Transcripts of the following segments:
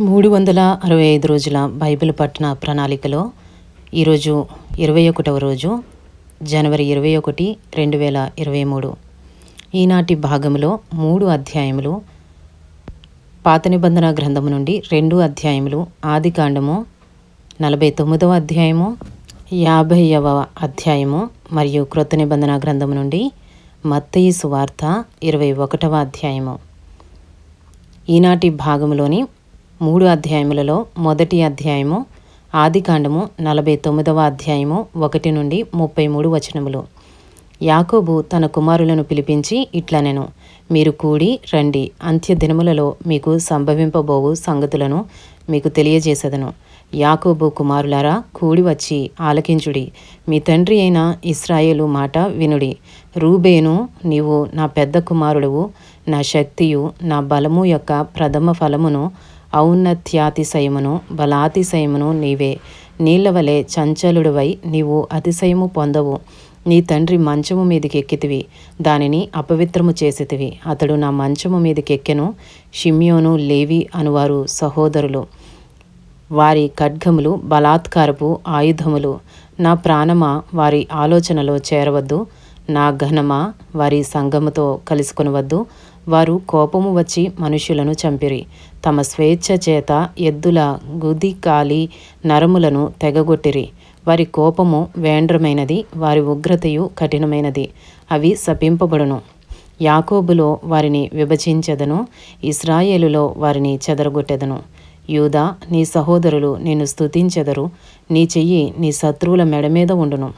మూడు వందల అరవై ఐదు రోజుల బైబిల్ పట్టణ ప్రణాళికలో ఈరోజు ఇరవై ఒకటవ రోజు జనవరి ఇరవై ఒకటి రెండు వేల ఇరవై మూడు. ఈనాటి భాగంలో మూడు అధ్యాయములు పాత నిబంధన గ్రంథము నుండి రెండు అధ్యాయములు ఆది కాండము నలభై తొమ్మిదవ అధ్యాయము యాభైవ అధ్యాయము మరియు క్రొత్త నిబంధన గ్రంథము నుండి మత్తయి సువార్త ఇరవై ఒకటవ అధ్యాయము. ఈనాటి భాగంలోని మూడు అధ్యాయములలో మొదటి అధ్యాయము ఆదికాండము నలభై తొమ్మిదవ అధ్యాయము ఒకటి నుండి ముప్పై మూడు వచనములు. యాకోబు తన కుమారులను పిలిపించి ఇట్లనెను మీరు కూడి రండి అంత్య దినములలో మీకు సంభవింపబోవు సంగతులను మీకు తెలియజేసదను. యాకోబు కుమారులారా కూడి వచ్చి ఆలకించుడి. మీ తండ్రి అయిన ఇస్రాయేలు మాట వినుడి. రూబేను నీవు నా పెద్ద కుమారుడువు నా శక్తియు నా బలము యొక్క ప్రథమ ఫలమును ఔన్నత్యాతిశయమును బలాతిశయమును నీవే. నీళ్ళవలే చంచలుడువై నీవు అతిశయము పొందవు. నీ తండ్రి మంచము మీదకి ఎక్కితివి దానిని అపవిత్రము చేసితివి. అతడు నా మంచము మీదకెక్కెను. షిమ్యోను లేవి అనువారు సహోదరులు. వారి ఖడ్గములు బలాత్కారపు ఆయుధములు. నా ప్రాణమా వారి ఆలోచనలో చేరవద్దు. నా ఘనమా వారి సంగముతో కలుసుకొనవద్దు. వారు కోపము వచ్చి మనుషులను చంపిరి. తమ స్వేచ్ఛ చేత ఎద్దుల గుది కాలి నరములను తెగగొట్టిరి. వారి కోపము వేండ్రమైనది వారి ఉగ్రతయు కఠినమైనది. అవి శపింపబడును. యాకోబులో వారిని విభజించెదను ఇస్రాయేలులో వారిని చెదరగొట్టెదను. యూదా నీ సహోదరులు నిన్ను స్తుతించెదరు నీ చెయ్యి నీ శత్రువుల మెడ మీద ఉండును.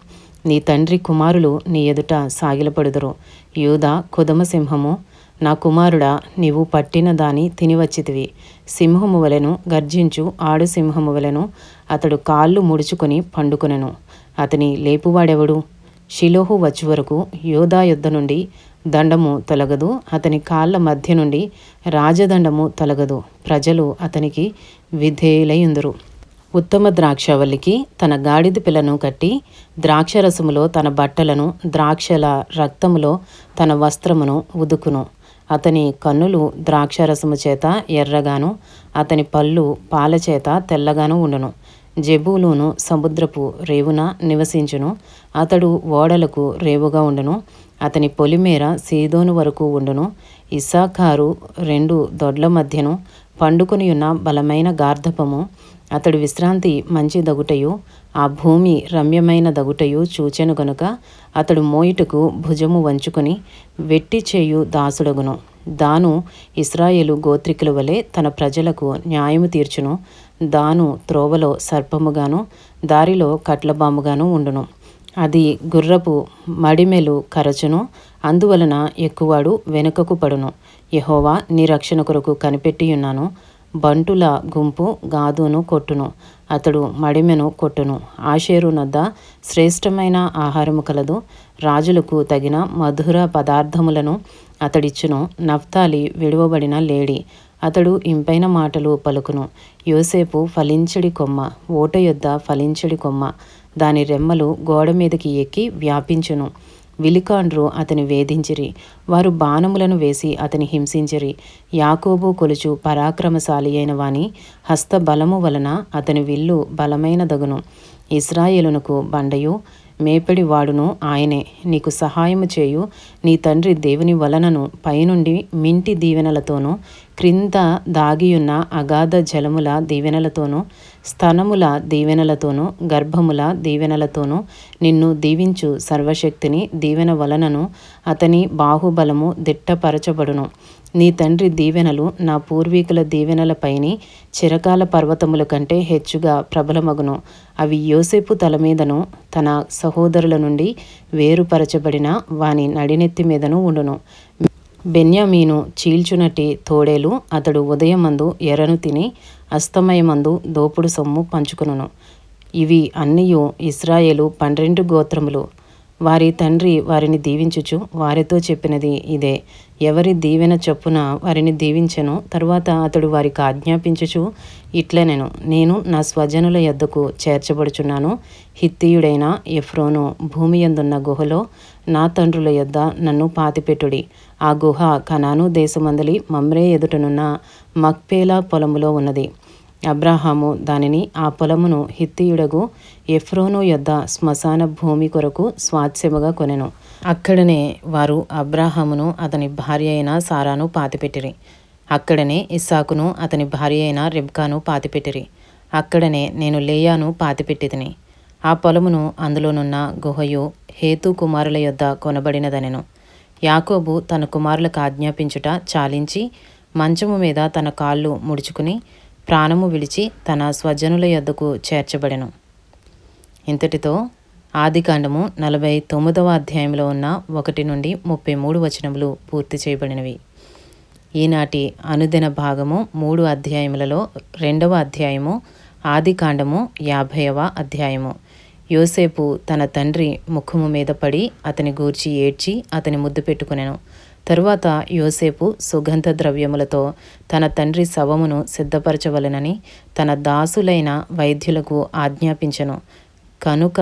నీ తండ్రి కుమారులు నీ ఎదుట సాగిలపడుదురు. యూదా కుదమసింహము నా కుమారుడా నీవు పట్టిన దాని తినివచ్చితివి. సింహము వలెను గర్జించు ఆడు సింహము వలెను అతడు కాళ్ళు ముడుచుకొని పండుకొనెను. అతని లేపువాడెవడు? షిలోహు వచ్చి వరకు యోధా యుద్ధ నుండి దండము తొలగదు. అతని కాళ్ళ మధ్య నుండి రాజదండము తొలగదు. ప్రజలు అతనికి విధేయులయుందురు. ఉత్తమ ద్రాక్షవల్లికి తన గాడిద పిల్లను కట్టి ద్రాక్షరసములో తన బట్టలను ద్రాక్షల రక్తములో తన వస్త్రమును ఉదుకును. అతని కన్నులు ద్రాక్షరసము చేత ఎర్రగాను అతని పళ్ళు పాల చేత తెల్లగాను ఉండును. జబూలును సముద్రపు రేవున నివసించును. అతడు ఓడలకు రేవుగా ఉండును. అతని పొలిమేర సీదోను వరకు ఉండును. ఇసాకారు రెండు దొడ్ల మధ్యను పండుకొనియున్న బలమైన గార్ధపము. అతడు విశ్రాంతి మంచిదగుటయు. ఆ భూమి రమ్యమైన దగుటయు చూచెను గనుక అతడు మోయిటకు భుజము వంచుకొని వెట్టి చేయు దాసుడగును. దాను ఇస్రాయేలు గోత్రికుల వలె తన ప్రజలకు న్యాయము తీర్చును. దాను త్రోవలో సర్పముగాను దారిలో కట్లబాముగాను ఉండును. అది గుర్రపు మడిమెలు కరచును అందువలన ఎక్కువాడు వెనుకకు పడును. యహోవా నీ రక్షణ కొరకు కనిపెట్టియున్నాను. బంటుల గుంపు గాదును కొట్టును అతడు మడిమెను కొట్టును. ఆషేరు నద్ద శ్రేష్టమైన ఆహారము కలదు. రాజులకు తగిన మధుర పదార్థములను అతడిచ్చును. నఫ్తాలి విడువబడిన లేడి అతడు ఇంపైన మాటలు పలుకును. యోసేపు ఫలించడి కొమ్మ ఓట యొద్ద ఫలించడి కొమ్మ. దాని రెమ్మలు గోడ మీదకి ఎక్కి వ్యాపించును. విలికాండ్రు అతని వేధించిరి. వారు బాణములను వేసి అతని హింసించిరి. యాకోబు కొలుచు పరాక్రమశాలి అయిన వాని హస్తబలము వలన అతని విల్లు బలమైన దగును ఇస్రాయేలునకు బండయు మేపడి వాడును ఆయనే. నీకు సహాయము చేయు. నీ తండ్రి దేవుని వలనను పైనుండి మింటి దీవెనలతోనూ క్రింద దాగియున్న అగాధ జలముల దీవెనలతోనూ స్తనముల దీవెనలతోనూ గర్భముల దీవెనలతోనూ నిన్ను దీవించు సర్వశక్తిని దీవెన వలనను అతని బాహుబలము దిట్టపరచబడును. నీ తండ్రి దీవెనలు నా పూర్వీకుల దీవెనలపైని చిరకాల పర్వతముల కంటే హెచ్చుగా ప్రబలమగును. అవి యోసేపు తల మీదను తన సహోదరుల నుండి వేరుపరచబడిన వాని నడినెత్తి మీదను ఉండును. బెన్యామీను చీల్చునటి తోడేలు అతడు ఉదయమందు ఎర్రను తిని అస్తమయమందు దోపుడు సొమ్ము పంచుకును ఇవి అన్నీయు ఇస్రాయేలు పన్నెండు గోత్రములు. వారి తండ్రి వారిని దీవించుచు వారితో చెప్పినది ఇదే. ఎవరి దీవెన చొప్పున వారిని దీవించెను తరువాత అతడు వారికి ఆజ్ఞాపించుచు ఇట్లనెను. నేను నా స్వజనుల యొద్దకు చేర్చబడుచున్నాను. హిత్తియుడైన ఎఫ్రోను భూమి యందున్న గుహలో నా తండ్రుల యొద్ద నన్ను పాతిపెట్టుడి. ఆ గుహ కనాను దేశమందలి మమ్రే ఎదుటనున్న మక్పేలా పొలములో ఉన్నది. అబ్రాహాము దానిని ఆ పొలమును హిత్తియుడగు ఎఫ్రోను యొద్ద శ్మశాన భూమి కొరకు స్వాస్యముగా కొనెను. అక్కడనే వారు అబ్రాహామును అతని భార్య అయిన సారాను పాతిపెట్టిరి. అక్కడనే ఇస్సాకును అతని భార్య అయిన రిబ్కాను పాతిపెట్టిరి. అక్కడనే నేను లేయాను పాతిపెట్టితిని. ఆ పొలమును అందులోనున్న గుహయు హేతు కుమారుల యొద్ద కొనబడినదనెను. యాకోబు తన కుమారులకు ఆజ్ఞాపించుట చాలించి మంచము మీద తన కాళ్ళు ముడుచుకుని ప్రాణము విడిచి తన స్వజనుల యొద్దకు చేర్చబడెను. ఇంతటితో ఆదికాండము నలభై తొమ్మిదవ అధ్యాయంలో ఉన్న ఒకటి నుండి ముప్పై మూడు వచనములు పూర్తి చేయబడినవి. ఈనాటి అనుదిన భాగము మూడు అధ్యాయములలో రెండవ అధ్యాయము ఆదికాండము యాభైవ అధ్యాయము. యోసేపు తన తండ్రి ముఖము మీద పడి అతని గూర్చి ఏడ్చి అతని ముద్దు పెట్టుకునెను. తరువాత యోసేపు సుగంధ ద్రవ్యములతో తన తండ్రి శవమును సిద్ధపరచవలెనని తన దాసులైన వైద్యులకు ఆజ్ఞాపించెను. కనుక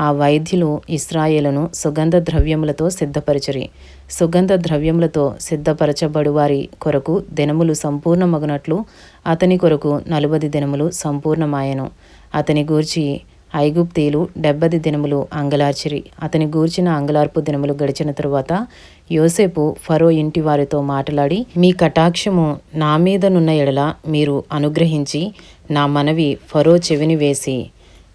ఆ వైద్యులు ఇస్రాయేలును సుగంధ ద్రవ్యములతో సిద్ధపరచరి. సుగంధ ద్రవ్యములతో సిద్ధపరచబడువారి కొరకు దినములు సంపూర్ణమగునట్లు అతని కొరకు నలుబది దినములు సంపూర్ణమాయను. అతని గూర్చి ఐగుప్తీలు డెబ్బది దినములు అంగలార్చిరి. అతని గూర్చిన అంగలార్పు దినములు గడిచిన తరువాత యోసేపు ఫరో ఇంటి వారితో మాట్లాడి మీ కటాక్షము నా మీదనున్న ఎడల మీరు అనుగ్రహించి నా మనవి ఫరో చెవిని వేసి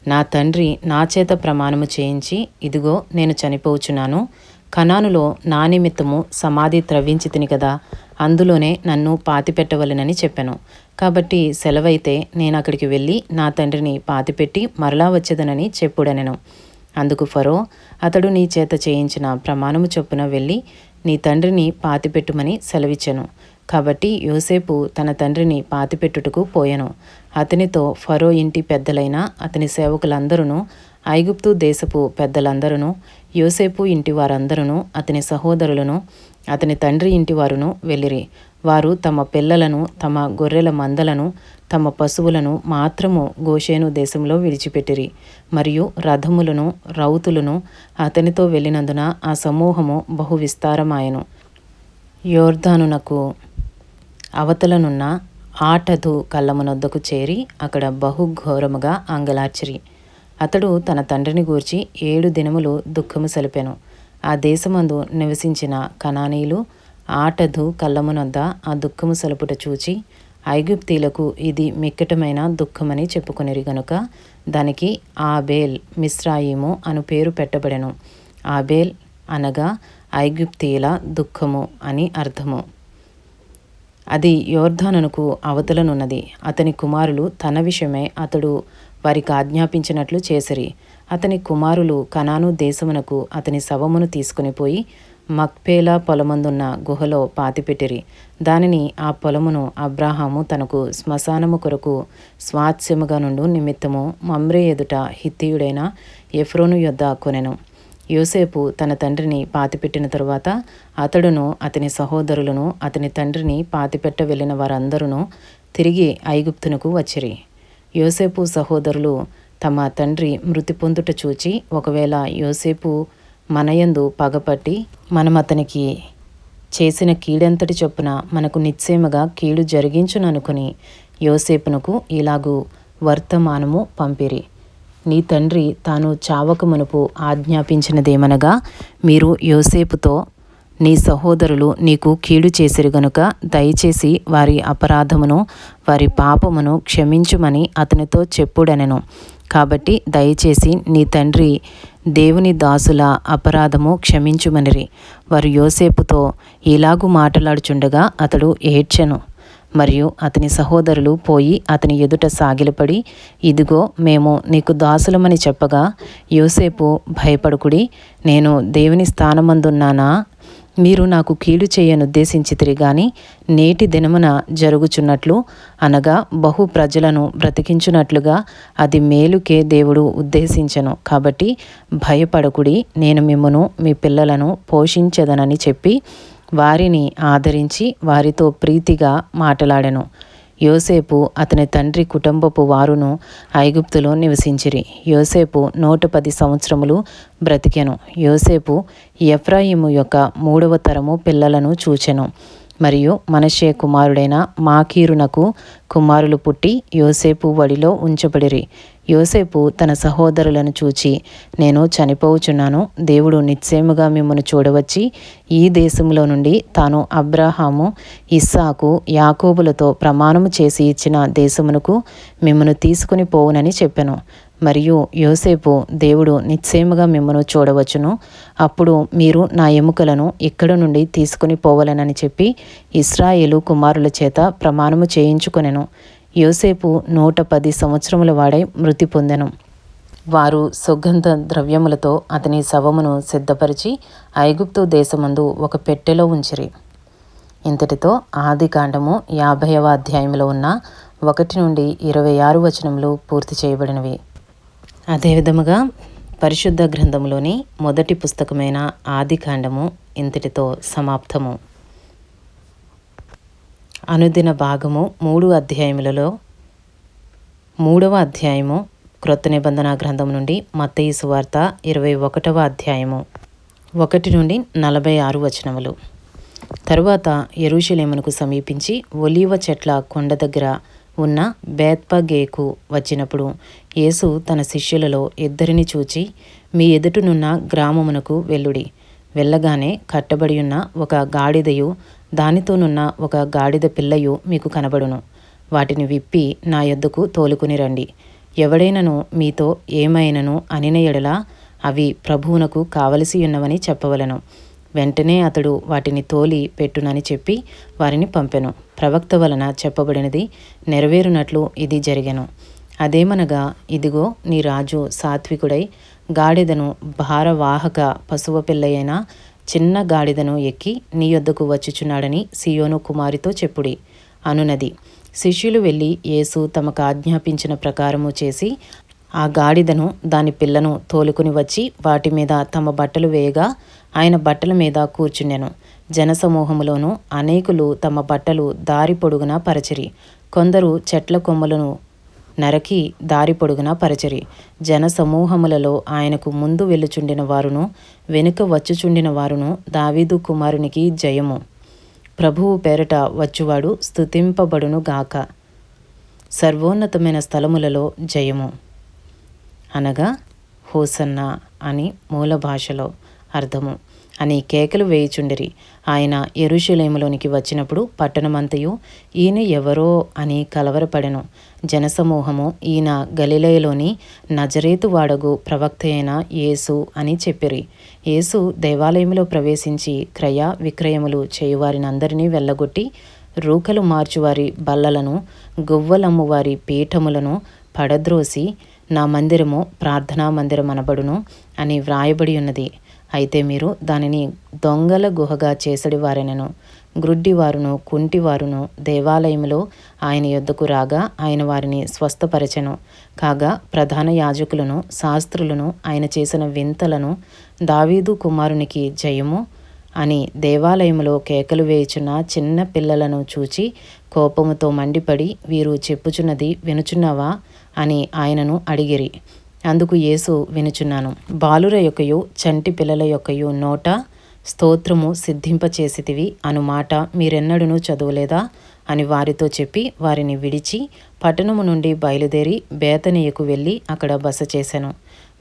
నా తండ్రి నా చేత ప్రమాణము చేయించి ఇదిగో నేను చనిపోచున్నాను కనానులో నా నిమిత్తము సమాధి త్రవ్వించి తిని కదా అందులోనే నన్ను పాతిపెట్టవలెనని చెప్పాను. కాబట్టి సెలవైతే నేను అక్కడికి వెళ్ళి నా తండ్రిని పాతిపెట్టి మరలా వచ్చేదనని చెప్పుడనెను. అందుకు ఫరో అతడు నీ చేత చేయించిన ప్రమాణము చొప్పున వెళ్ళి నీ తండ్రిని పాతిపెట్టుమని సెలవిచ్చెను. కాబట్టి యోసేపు తన తండ్రిని పాతిపెట్టుటకు పోయెను. అతనితో ఫరో ఇంటి పెద్దలైన అతని సేవకులందరూ ఐగుప్తు దేశపు పెద్దలందరూ యోసేపు ఇంటి వారందరూ అతని సహోదరులను అతని తండ్రి ఇంటివారును వెళ్ళిరి. వారు తమ పిల్లలను తమ గొర్రెల మందలను తమ పశువులను మాత్రము గోషేను దేశంలో విడిచిపెట్టిరి. మరియు రథములను రౌతులను అతనితో వెళ్ళినందున ఆ సమూహము బహు విస్తారమాయను యోర్ధానునకు అవతలనున్న ఆటదు కళ్ళమునొద్దకు చేరి అక్కడ బహుఘోరముగా అంగలార్చిరి. అతడు తన తండ్రిని గూర్చి ఏడు దినములు దుఃఖము సలిపెను. ఆ దేశమందు నివసించిన కనానీలు ఆటదు కళ్ళమునొద్ద ఆ దుఃఖము సలుపుట చూచి ఐగుప్తీలకు ఇది మిక్కటమైన దుఃఖమని చెప్పుకొనిరి గనుక దానికి ఆబేల్ మిశ్రాయిము అను పేరు పెట్టబడెను. ఆబేల్ అనగా ఐగుప్తీల దుఃఖము అని అర్థము. అది యోర్ధాననుకు అవతలనున్నది. అతని కుమారులు తన విషయమే అతడు వారికి ఆజ్ఞాపించినట్లు చేసిరి. అతని కుమారులు కనాను దేశమునకు అతని శవమును తీసుకుని పోయి మక్పేలా పొలమందున్న గుహలో పాతిపెట్టిరి. దానిని ఆ పొలమును అబ్రాహాము తనకు శ్మశానము కొరకు స్వాత్స్యముగా నుండు నిమిత్తము మమ్రే ఎదుట హిత్తియుడైన ఎఫ్రోను యొద్ద కొనెను. యోసేపు తన తండ్రిని పాతిపెట్టిన తరువాత అతడును అతని సహోదరులను అతని తండ్రిని పాతిపెట్ట వెళ్ళిన వారందరూ తిరిగి ఐగుప్తునకు వచ్చిరి. యోసేపు సహోదరులు తమ తండ్రి మృతి పొందుట చూచి ఒకవేళ యోసేపు మనయందు పగపట్టి మనం అతనికి చేసిన కీడంతటి చొప్పున మనకు నిశ్చయముగా కీడు జరిగించుననుకుని యోసేపునకు ఇలాగూ వర్తమానము పంపిరి. నీ తండ్రి తాను చావక మునుపు ఆజ్ఞాపించినదేమనగా మీరు యోసేపుతో నీ సహోదరులు నీకు కీడు చేసిరు గనుక దయచేసి వారి అపరాధమును వారి పాపమును క్షమించుమని అతనితో చెప్పుడనెను. కాబట్టి దయచేసి నీ తండ్రి దేవుని దాసుల అపరాధము క్షమించుమనిరి. వారు యోసేపుతో ఇలాగు మాట్లాడుచుండగా అతడు ఏడ్చెను. మరియు అతని సహోదరులు పోయి అతని ఎదుట సాగిలపడి ఇదిగో మేము నీకు దాసులమని చెప్పగా యోసేపు భయపడుకుడి నేను దేవుని స్థానమందున్నానా? మీరు నాకు కీడు చేయనుద్దేశించితిరి గాని నేటి దినమున జరుగుచున్నట్లు అనగా బహు ప్రజలను బ్రతికించున్నట్లుగా అది మేలుకే దేవుడు ఉద్దేశించను. కాబట్టి భయపడకుడి నేను మిమ్మను మీ పిల్లలను పోషించదనని చెప్పి వారిని ఆదరించి వారితో ప్రీతిగా మాట్లాడెను. యోసేపు అతని తండ్రి కుటుంబపు వారును ఐగుప్తులో నివసించిరి. యోసేపు నూట పది సంవత్సరములు బ్రతికెను. యోసేపు ఎఫ్రాయిము యొక్క మూడవ తరము పిల్లలను చూచెను. మరియు మనషే కుమారుడైన మాకీరునకు కుమారులు పుట్టి యోసేపు వడిలో ఉంచబడిరి. యోసేపు తన సహోదరులను చూచి నేను చనిపోవుచున్నాను. దేవుడు నిశ్చయముగా మిమ్మను చూడవచ్చి ఈ దేశంలో నుండి తాను అబ్రహాము ఇస్సాకు యాకోబులతో ప్రమాణము చేసి ఇచ్చిన దేశమునకు మిమ్మను తీసుకుని పోవునని చెప్పెను. మరియు యోసేపు దేవుడు నిశ్చయముగా మిమ్మను చూడవచ్చును. అప్పుడు మీరు నా ఎముకలను ఇక్కడ నుండి తీసుకుని పోవలనని చెప్పి ఇస్రాయేలు కుమారుల చేత ప్రమాణము చేయించుకొనెను. యోసేపు నూట పది సంవత్సరముల వాడై మృతి పొందెను. వారు సుగంధ ద్రవ్యములతో అతని శవమును సిద్ధపరిచి ఐగుప్తు దేశమందు ఒక పెట్టెలో ఉంచిరి. ఇంతటితో ఆది కాండము యాభైవ అధ్యాయంలో ఉన్న ఒకటి నుండి ఇరవై ఆరు వచనములు పూర్తి చేయబడినవి. అదేవిధముగా పరిశుద్ధ గ్రంథంలోని మొదటి పుస్తకమైన ఆది కాండము ఇంతటితో సమాప్తము. అనుదిన భాగము మూడు అధ్యాయములలో మూడవ అధ్యాయము క్రొత్త నిబంధన గ్రంథం నుండి మత్తయి సువార్త ఇరవై ఒకటవ అధ్యాయము ఒకటి నుండి నలభై ఆరు వచనములు. తరువాత ఎరుషలేమునకు సమీపించి ఒలీవ చెట్ల కొండ దగ్గర ఉన్న బేత్పగేకు వచ్చినప్పుడు యేసు తన శిష్యులలో ఇద్దరిని చూచి మీ ఎదుటనున్న గ్రామమునకు వెళ్ళుడి. వెళ్ళగానే కట్టబడి ఉన్న ఒక గాడిదయు దానితోనున్న ఒక గాడిద పిల్లయు మీకు కనబడును. వాటిని విప్పి నా యొద్దకు తోలుకుని రండి. ఎవడైనను మీతో ఏమైనను అనిన ఎడల అవి ప్రభువునకు కావలసి ఉన్నవని చెప్పవలను. వెంటనే అతడు వాటిని తోలి పెట్టునని చెప్పి వారిని పంపెను. ప్రవక్త వలన చెప్పబడినది నెరవేరునట్లు ఇది జరిగెను. అదేమనగా ఇదిగో నీ రాజు సాత్వికుడై గాడిదను భారవాహక పశువ పిల్లయైన చిన్న గాడిదను ఎక్కి నీ యొద్దకు వచ్చుచున్నాడని సియోను కుమారితో చెప్పుడి. అనునది. శిష్యులు వెళ్ళి యేసు తమకు ఆజ్ఞాపించిన ప్రకారము చేసి ఆ గాడిదను దాని పిల్లను తోలుకుని వచ్చి వాటి మీద తమ బట్టలు వేయగా ఆయన బట్టల మీద కూర్చుండెను. జనసమూహములోనూ అనేకులు తమ బట్టలు దారి పొడుగున పరచిరి. కొందరు చెట్ల కొమ్మలను నరకి దారి పొడుగున పరచిరి. జనసమూహములలో ఆయనకు ముందు వెళ్ళుచుండిన వారును వెనుక వచ్చుచుండిన వారును దావీదు కుమారునికి జయము. ప్రభువు పేరట వచ్చువాడు స్తుతింపబడును గాక. సర్వోన్నతమైన స్థలములలో జయము. అనగా హోసన్న అని మూల భాషలో. అర్థము. అని కేకలు వేయుచుండిరి. ఆయన ఎరుషులేములోనికి వచ్చినప్పుడు పట్టణమంతయు ఈయన ఎవరో అని కలవరపడెను. జనసమూహము ఈయన గలిలయలోని నజరేతు వాడగు ప్రవక్త అయిన యేసు అని చెప్పిరి. యేసు దేవాలయంలో ప్రవేశించి క్రయ విక్రయములు చేయువారినందరినీ వెళ్ళగొట్టి రూకలు మార్చువారి బల్లలను గువ్వలమ్మువారి పీఠములను పడద్రోసి నా మందిరము ప్రార్థనా మందిరం అనబడును అని వ్రాయబడి ఉన్నది అయితే మీరు దానిని దొంగల గుహగా చేసడి వారెనను గ్రుడ్డివారును కుంటివారును దేవాలయములో ఆయన యొద్దకు రాగా ఆయన వారిని స్వస్థపరచెను. కాగా ప్రధాన యాజకులను శాస్త్రులను ఆయన చేసిన వింతలను దావీదు కుమారునికి జయము అని దేవాలయములో కేకలు వేయుచున్న చిన్న పిల్లలను చూచి కోపముతో మండిపడి వీరు చెప్పుచున్నది వినుచున్నావా అని ఆయనను అడిగిరి. అందుకు యేసు వినుచున్నాను. బాలుర యొక్కయు చంటి పిల్లల యొక్కయు నోట స్తోత్రము సిద్ధింపచేసితివి అను మాట మీరెన్నడూనూ చదవలేదా? అని వారితో చెప్పి వారిని విడిచి పట్టణము నుండి బయలుదేరి బేతనీయకు వెళ్ళి అక్కడ బస చేశాను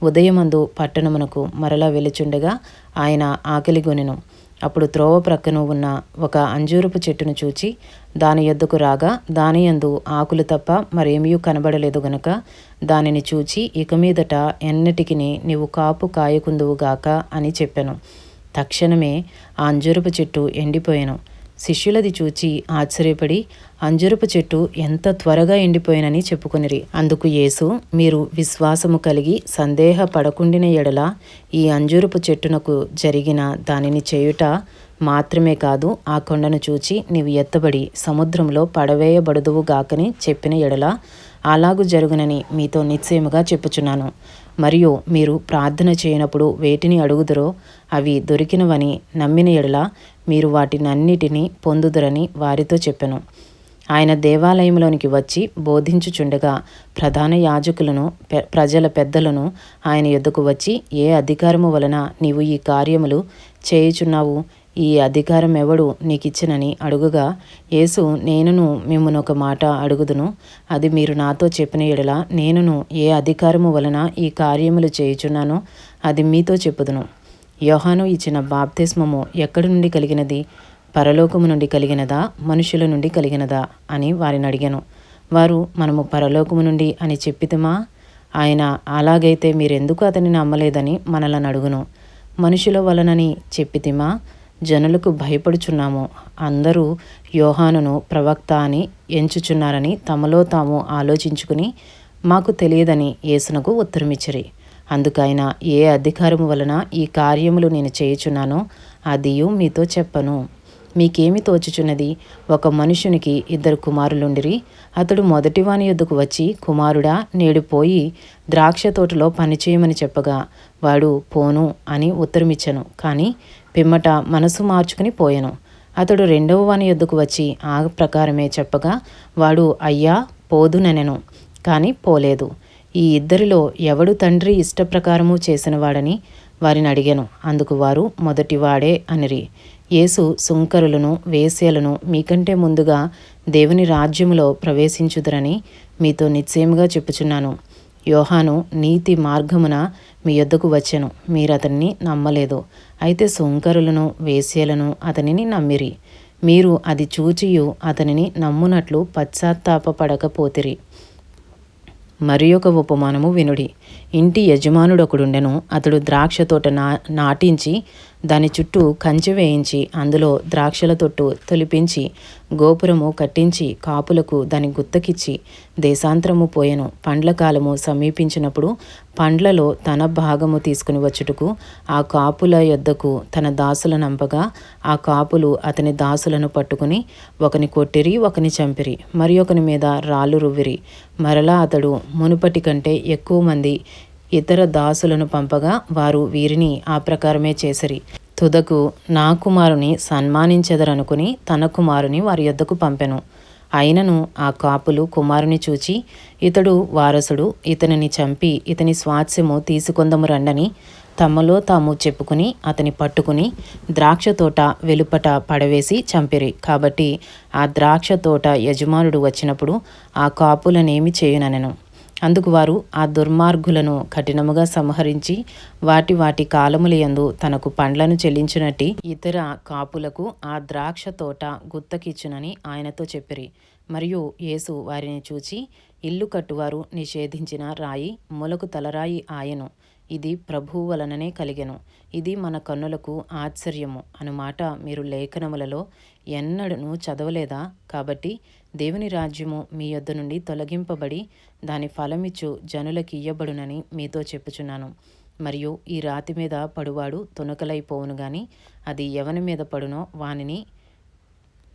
ఉదయమందు పట్టణమునకు మరలా వెలుచుండగా ఆయన ఆకలిగొనెను. అప్పుడు త్రోవ ప్రక్కన ఉన్న ఒక అంజూరపు చెట్టును చూచి దాని యొద్దకు రాగా దాని యందు ఆకులు తప్ప మరేమీ కనబడలేదు గనుక దానిని చూచి ఇక మీదట ఎన్నటికి నీవు కాపు కాయకుందువుగాక అని చెప్పాను. తక్షణమే ఆ అంజూరపు చెట్టు ఎండిపోయాను. శిష్యులది చూచి ఆశ్చర్యపడి అంజురపు చెట్టు ఎంత త్వరగా ఎండిపోయినని చెప్పుకొనిరి. అందుకు యేసు మీరు విశ్వాసము కలిగి సందేహ పడకుండిన ఎడల ఈ అంజూరపు చెట్టునకు జరిగిన దానిని చేయుట మాత్రమే కాదు ఆ కొండను చూచి నీవు ఎత్తబడి సముద్రంలో పడవేయబడుదువు గాకని చెప్పిన ఎడల అలాగు జరుగునని మీతో నిశ్చయముగా చెప్పుచున్నాను. మరియు మీరు ప్రార్థన చేయనప్పుడు వేటిని అడుగుదరో అవి దొరికినవని నమ్మిన ఎడల మీరు వాటినన్నిటినీ పొందుదురని వారితో చెప్పెను. ఆయన దేవాలయంలోనికి వచ్చి బోధించుచుండగా ప్రధాన యాజకులను ప్రజల పెద్దలను ఆయన ఎద్దుకు వచ్చి ఏ అధికారము వలన నీవు ఈ కార్యములు చేయుచున్నావు? ఈ అధికారం ఎవడు నీకిచ్చినని అడుగుగా యేసు నేనును మిమ్మను ఒక మాట అడుగుదును. అది మీరు నాతో చెప్పిన ఎడల నేనును ఏ అధికారము వలన ఈ కార్యములు చేయుచున్నానో అది మీతో చెప్పుదును. యోహాను ఇచ్చిన బాప్తిస్మము ఎక్కడి నుండి కలిగినది? పరలోకము నుండి కలిగినదా? మనుషుల నుండి కలిగినదా? అని వారిని అడిగాను. వారు మనము పరలోకము నుండి అని చెప్పితమా? ఆయన అలాగైతే మీరెందుకు అతన్ని నమ్మలేదని మనలను అడుగును. మనుషుల వలనని చెప్పితిమా? జనులకు భయపడుచున్నాము. అందరూ యోహానును ప్రవక్త అని ఎంచుచున్నారని తమలో తాము ఆలోచించుకుని మాకు తెలియదని యేసునకు ఉత్తరమిచ్చరి. అందుకైన ఏ అధికారము వలన ఈ కార్యములు నేను చేయుచున్నానో అదియు మీతో చెప్పను. మీకేమి తోచుచున్నది? ఒక మనుషునికి ఇద్దరు కుమారులుండిరి. అతడు మొదటివాని యొద్దకు వచ్చి కుమారుడా నేడు పోయి ద్రాక్ష తోటలో పనిచేయమని చెప్పగా వాడు పోను అని ఉత్తరమిచ్చను. కానీ పిమ్మట మనసు మార్చుకుని పోయెను. అతడు రెండవ వాని యొద్దకు వచ్చి ఆ ప్రకారమే చెప్పగా వాడు అయ్యా పోదునెనెను. కానీ పోలేదు. ఈ ఇద్దరిలో ఎవడు తండ్రి ఇష్టప్రకారము చేసినవాడని వారిని అడిగాను. అందుకు వారు మొదటివాడే అనిరి. యేసు సుంకరులను వేశ్యలను మీకంటే ముందుగా దేవుని రాజ్యములో ప్రవేశించుదురని మీతో నిశ్చయముగా చెప్పుచున్నాను. యోహాను నీతి మార్గమున మీ యొద్దకు వచ్చెను. మీరు అతన్ని నమ్మలేదు. అయితే సుంకరులను వేశ్యలను అతనిని నమ్మిరి. మీరు అది చూచియు అతనిని నమ్మునట్లు పశ్చాత్తాపపడకపోతిరి మరి ఒక ఉపమానము వినుడి. ఇంటి యజమానుడొకడుండెను అతడు ద్రాక్ష తోట నా నాటించి దాని చుట్టూ కంచె వేయించి అందులో ద్రాక్షల తొట్టు తొలిపించి గోపురము కట్టించి కాపులకు దాని గుత్తకిచ్చి దేశాంతరము పోయెను. పండ్ల కాలము సమీపించినప్పుడు పండ్లలో తన భాగము తీసుకుని వచ్చుటకు ఆ కాపుల యొద్దకు తన దాసుల నంపగా ఆ కాపులు అతని దాసులను పట్టుకుని ఒకని కొట్టిరి ఒకని చంపిరి మరి ఒకని మీద రాళ్ళు రువ్విరి. మరలా అతడు మునుపటి కంటే ఎక్కువ మంది ఇతర దాసులను పంపగా వారు వీరిని ఆ ప్రకారమే చేసిరి. తుదకు నా కుమారుని సన్మానించెదరనుకుని తన కుమారుని వారి యొద్దకు పంపెను. అయినను ఆ కాపులు కుమారుని చూచి ఇతడు వారసుడు ఇతనిని చంపి ఇతని స్వాస్యము తీసుకొందము రండని తమలో తాము చెప్పుకుని అతని పట్టుకుని ద్రాక్ష తోట వెలుపట పడవేసి చంపిరి. కాబట్టి ఆ ద్రాక్ష తోట యజమానుడు వచ్చినప్పుడు ఆ కాపులనేమి చేయుననెను. అందుకు వారు ఆ దుర్మార్గులను కఠినముగా సంహరించి వాటి వాటి కాలములయందు తనకు పండ్లను చెల్లించినట్టి ఇతర కాపులకు ఆ ద్రాక్ష తోట గుత్తకిచ్చునని ఆయనతో చెప్పిరి. మరియు యేసు వారిని చూచి ఇల్లు కట్టువారు నిషేధించిన రాయి మొలకు తలరాయి ఆయను. ఇది ప్రభువు వలననే కలిగెను. ఇది మన కన్నులకు ఆశ్చర్యము. అనుమాట మీరు లేఖనములలో ఎన్నడను చదవలేదా? కాబట్టి దేవుని రాజ్యము మీ యొద్ద నుండి తొలగింపబడి దాని ఫలమిచ్చు జనులకి ఇయ్యబడునని మీతో చెప్పుచున్నాను. మరియు ఈ రాతి మీద పడువాడు తునకలైపోవును గాని అది ఎవని మీద పడునో వానిని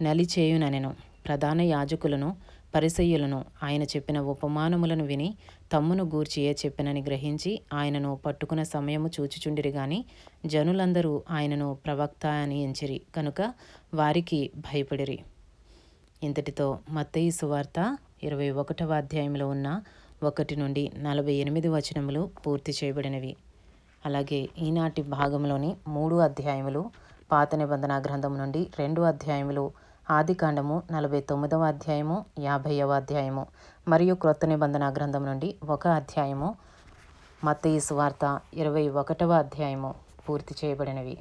నలిచేయుననెను. ప్రధాన యాజకులను పరిసయ్యులను ఆయన చెప్పిన ఉపమానములను విని తమ్మును గూర్చియే చెప్పినని గ్రహించి ఆయనను పట్టుకున్న సమయము చూచుచుండిరి గాని జనులందరూ ఆయనను ప్రవక్త అని ఎంచిరి. కనుక వారికి భయపడిరి. ఇంతటితో మత్తయి సువార్త ఇరవై ఒకటవ అధ్యాయంలో ఉన్న ఒకటి నుండి నలభై ఎనిమిది వచనములు పూర్తి చేయబడినవి. అలాగే ఈనాటి భాగంలోని మూడు అధ్యాయములు పాత నిబంధన గ్రంథం నుండి రెండు అధ్యాయములు ఆదికాండము నలభై తొమ్మిదవ అధ్యాయము యాభైవ అధ్యాయము మరియు క్రొత్త నిబంధన గ్రంథం నుండి ఒక అధ్యాయము మత్తయి సువార్త ఇరవై ఒకటవ అధ్యాయము పూర్తి చేయబడినవి.